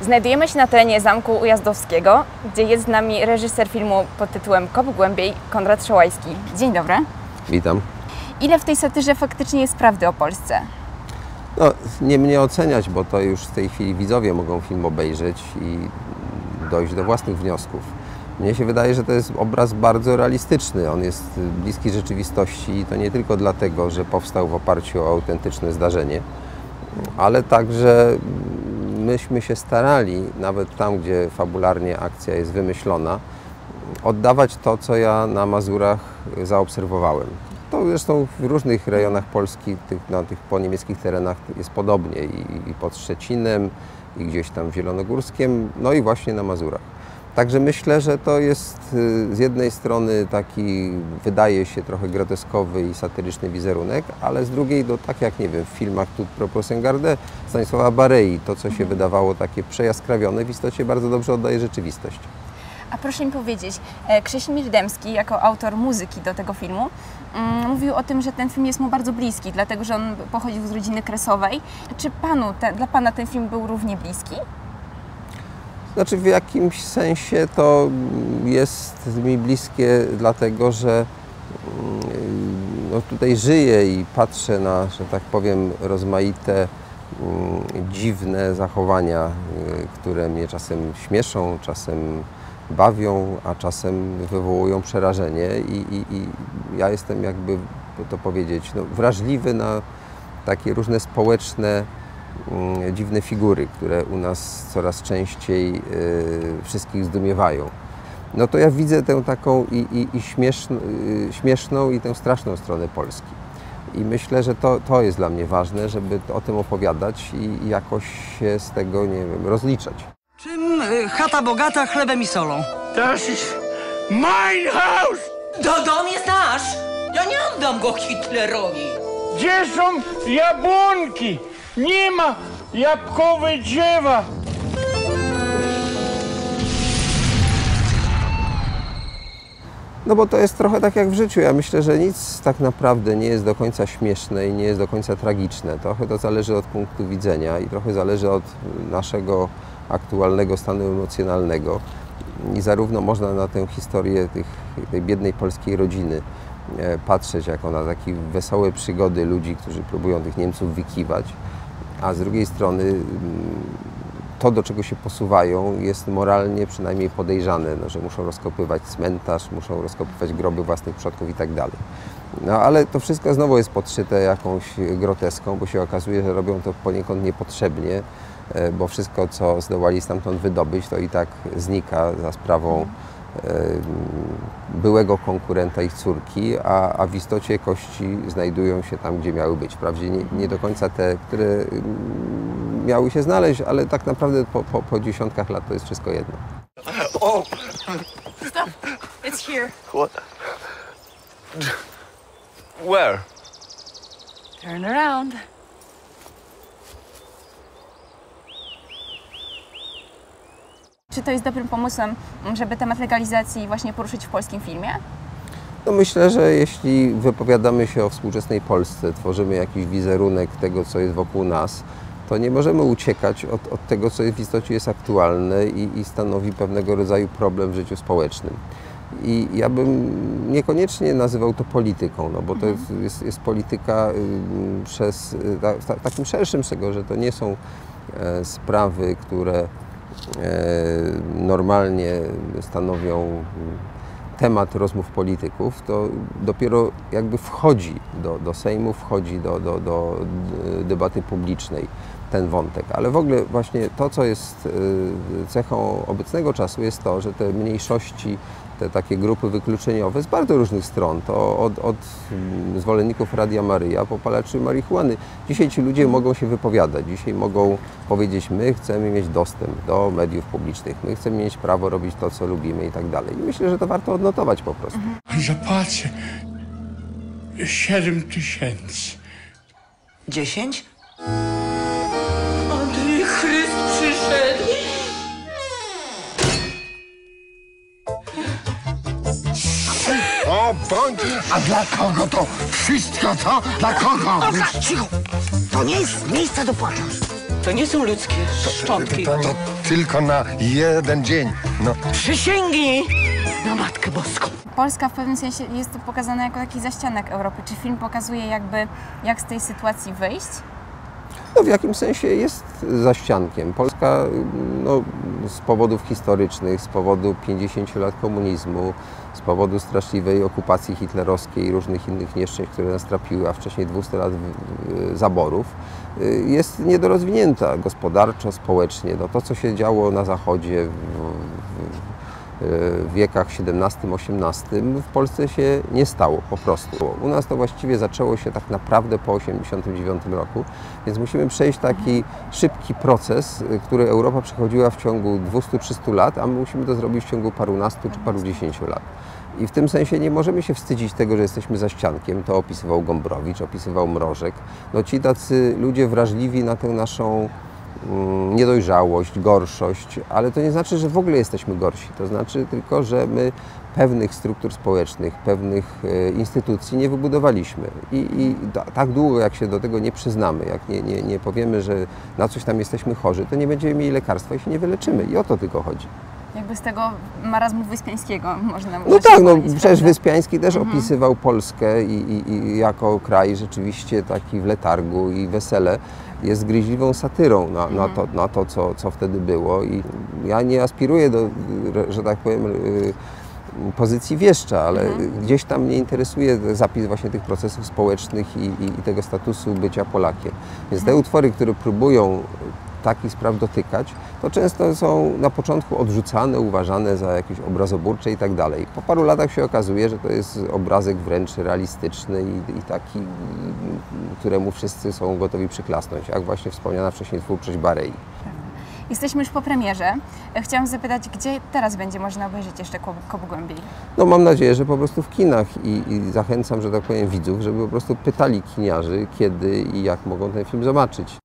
Znajdujemy się na terenie Zamku Ujazdowskiego, gdzie jest z nami reżyser filmu pod tytułem Kop Głębiej, Konrad Szołajski. Dzień dobry. Witam. Ile w tej satyrze faktycznie jest prawdy o Polsce? No, nie mnie oceniać, bo to już w tej chwili widzowie mogą film obejrzeć i dojść do własnych wniosków. Mnie się wydaje, że to jest obraz bardzo realistyczny. On jest bliski rzeczywistości i to nie tylko dlatego, że powstał w oparciu o autentyczne zdarzenie, ale także myśmy się starali, nawet tam, gdzie fabularnie akcja jest wymyślona, oddawać to, co ja na Mazurach zaobserwowałem. To zresztą w różnych rejonach Polski, tych, na tych poniemieckich terenach jest podobnie i, i pod Szczecinem, i gdzieś tam Zielonogórskiem, no i właśnie na Mazurach. Także myślę, że to jest y, z jednej strony taki, wydaje się, trochę groteskowy i satyryczny wizerunek, ale z drugiej, no, tak jak, nie wiem, w filmach Tout propos Sengarde Stanisława Barei, to, co się wydawało takie przejaskrawione, w istocie bardzo dobrze oddaje rzeczywistość. A proszę mi powiedzieć, e, Krzesimir Dębski, jako autor muzyki do tego filmu, mm, mówił o tym, że ten film jest mu bardzo bliski, dlatego że on pochodził z rodziny kresowej. Czy panu, te, dla pana ten film był równie bliski? Znaczy w jakimś sensie to jest mi bliskie, dlatego że mm, no, tutaj żyję i patrzę na, że tak powiem, rozmaite mm, dziwne zachowania, y, które mnie czasem śmieszą, czasem bawią, a czasem wywołują przerażenie i, i, i ja jestem jakby, to powiedzieć, no, wrażliwy na takie różne społeczne dziwne figury, które u nas coraz częściej y, wszystkich zdumiewają. No to ja widzę tę taką i, i, i śmieszn, y, śmieszną i tę straszną stronę Polski. I myślę, że to, to jest dla mnie ważne, żeby o tym opowiadać i, i jakoś się z tego, nie wiem, rozliczać. Czym y, chata bogata chlebem i solą? Das ist mein Haus! To dom jest nasz! Ja nie oddam go Hitlerowi! Gdzie są jabłonki? Nie ma jabłkowe drzewa! No bo to jest trochę tak jak w życiu. Ja myślę, że nic tak naprawdę nie jest do końca śmieszne i nie jest do końca tragiczne. Trochę to zależy od punktu widzenia i trochę zależy od naszego aktualnego stanu emocjonalnego. I zarówno można na tę historię tych, tej biednej polskiej rodziny e, patrzeć jako na takie wesołe przygody ludzi, którzy próbują tych Niemców wykiwać, a z drugiej strony mm, to, do czego się posuwają, jest moralnie przynajmniej podejrzane, no, że muszą rozkopywać cmentarz, muszą rozkopywać groby własnych przodków i tak dalej. No ale to wszystko znowu jest podszyte jakąś groteską, bo się okazuje, że robią to poniekąd niepotrzebnie, e, bo wszystko, co zdołali stamtąd wydobyć, to i tak znika za sprawą byłego konkurenta ich córki, a, a w istocie kości znajdują się tam, gdzie miały być. Wprawdzie nie, nie do końca te, które miały się znaleźć, ale tak naprawdę po, po, po dziesiątkach lat to jest wszystko jedno. Oh, Stop! It's here. what? Where? Turn around. Czy to jest dobrym pomysłem, żeby temat legalizacji właśnie poruszyć w polskim filmie? No myślę, że jeśli wypowiadamy się o współczesnej Polsce, tworzymy jakiś wizerunek tego, co jest wokół nas, to nie możemy uciekać od, od tego, co w istocie jest aktualne i, i stanowi pewnego rodzaju problem w życiu społecznym. I ja bym niekoniecznie nazywał to polityką, no bo to jest, jest, jest polityka przez, y, ta, w ta, takim szerszym tego, że to nie są e, sprawy, które normalnie stanowią temat rozmów polityków, to dopiero jakby wchodzi do, do Sejmu, wchodzi do, do, do debaty publicznej ten wątek. Ale w ogóle właśnie to, co jest y, cechą obecnego czasu, jest to, że te mniejszości, te takie grupy wykluczeniowe z bardzo różnych stron. To od, od mm, zwolenników Radia Maryja po palaczy marihuany. Dzisiaj ci ludzie mogą się wypowiadać. Dzisiaj mogą powiedzieć, my chcemy mieć dostęp do mediów publicznych, my chcemy mieć prawo robić to, co lubimy i tak dalej. I myślę, że to warto odnotować po prostu. Mhm. Zapłacę 7 tysięcy. 10? Bądź! A dla kogo to? Wszystko to? Dla kogo? Cicho! To nie jest miejsce do płaczu. To nie są ludzkie szczątki. To tylko na jeden dzień. No. Przysięgnij na Matkę Boską. Polska w pewnym sensie jest tu pokazana jako taki zaścianek Europy. Czy film pokazuje jakby, jak z tej sytuacji wyjść? No, w jakimś sensie jest zaściankiem. Polska no, z powodów historycznych, z powodu 50 lat komunizmu, z powodu straszliwej okupacji hitlerowskiej i różnych innych nieszczęść, które nas trapiły, a wcześniej 200 lat zaborów, y, jest niedorozwinięta gospodarczo, społecznie. No, to, co się działo na Zachodzie w, w, wiekach XVII-XVIII w Polsce się nie stało po prostu. U nas to właściwie zaczęło się tak naprawdę po 1989 roku, więc musimy przejść taki szybki proces, który Europa przechodziła w ciągu 200-300 lat, a my musimy to zrobić w ciągu parunastu czy parudziesięciu lat. I w tym sensie nie możemy się wstydzić tego, że jesteśmy za ściankiem. To opisywał Gombrowicz, opisywał Mrożek. No ci tacy ludzie wrażliwi na tę naszą niedojrzałość, gorszość, ale to nie znaczy, że w ogóle jesteśmy gorsi. To znaczy tylko, że my pewnych struktur społecznych, pewnych e, instytucji nie wybudowaliśmy. I, i ta, tak długo, jak się do tego nie przyznamy, jak nie, nie, nie powiemy, że na coś tam jesteśmy chorzy, to nie będziemy mieli lekarstwa i się nie wyleczymy. I o to tylko chodzi. Jakby z tego marazmu wyspiańskiego można No można tak, no przecież prawda? Wyspiański też opisywał Polskę i, i, i jako kraj rzeczywiście taki w letargu i wesele jest gryźliwą satyrą na, na, to, na to co, co wtedy było. I ja nie aspiruję do, że tak powiem, y, pozycji wieszcza, ale gdzieś tam mnie interesuje zapis właśnie tych procesów społecznych i, i, i tego statusu bycia Polakiem. Więc te utwory, które próbują takich spraw dotykać, to często są na początku odrzucane, uważane za jakieś obrazoburcze i tak dalej. Po paru latach się okazuje, że to jest obrazek wręcz realistyczny i, i taki, któremu wszyscy są gotowi przyklasnąć, jak właśnie wspomniana wcześniej twórczość Barei. Jesteśmy już po premierze. Chciałam zapytać, gdzie teraz będzie można obejrzeć jeszcze Kob Głębiej? No mam nadzieję, że po prostu w kinach i, i zachęcam, że tak powiem, widzów, żeby po prostu pytali kiniarzy, kiedy i jak mogą ten film zobaczyć.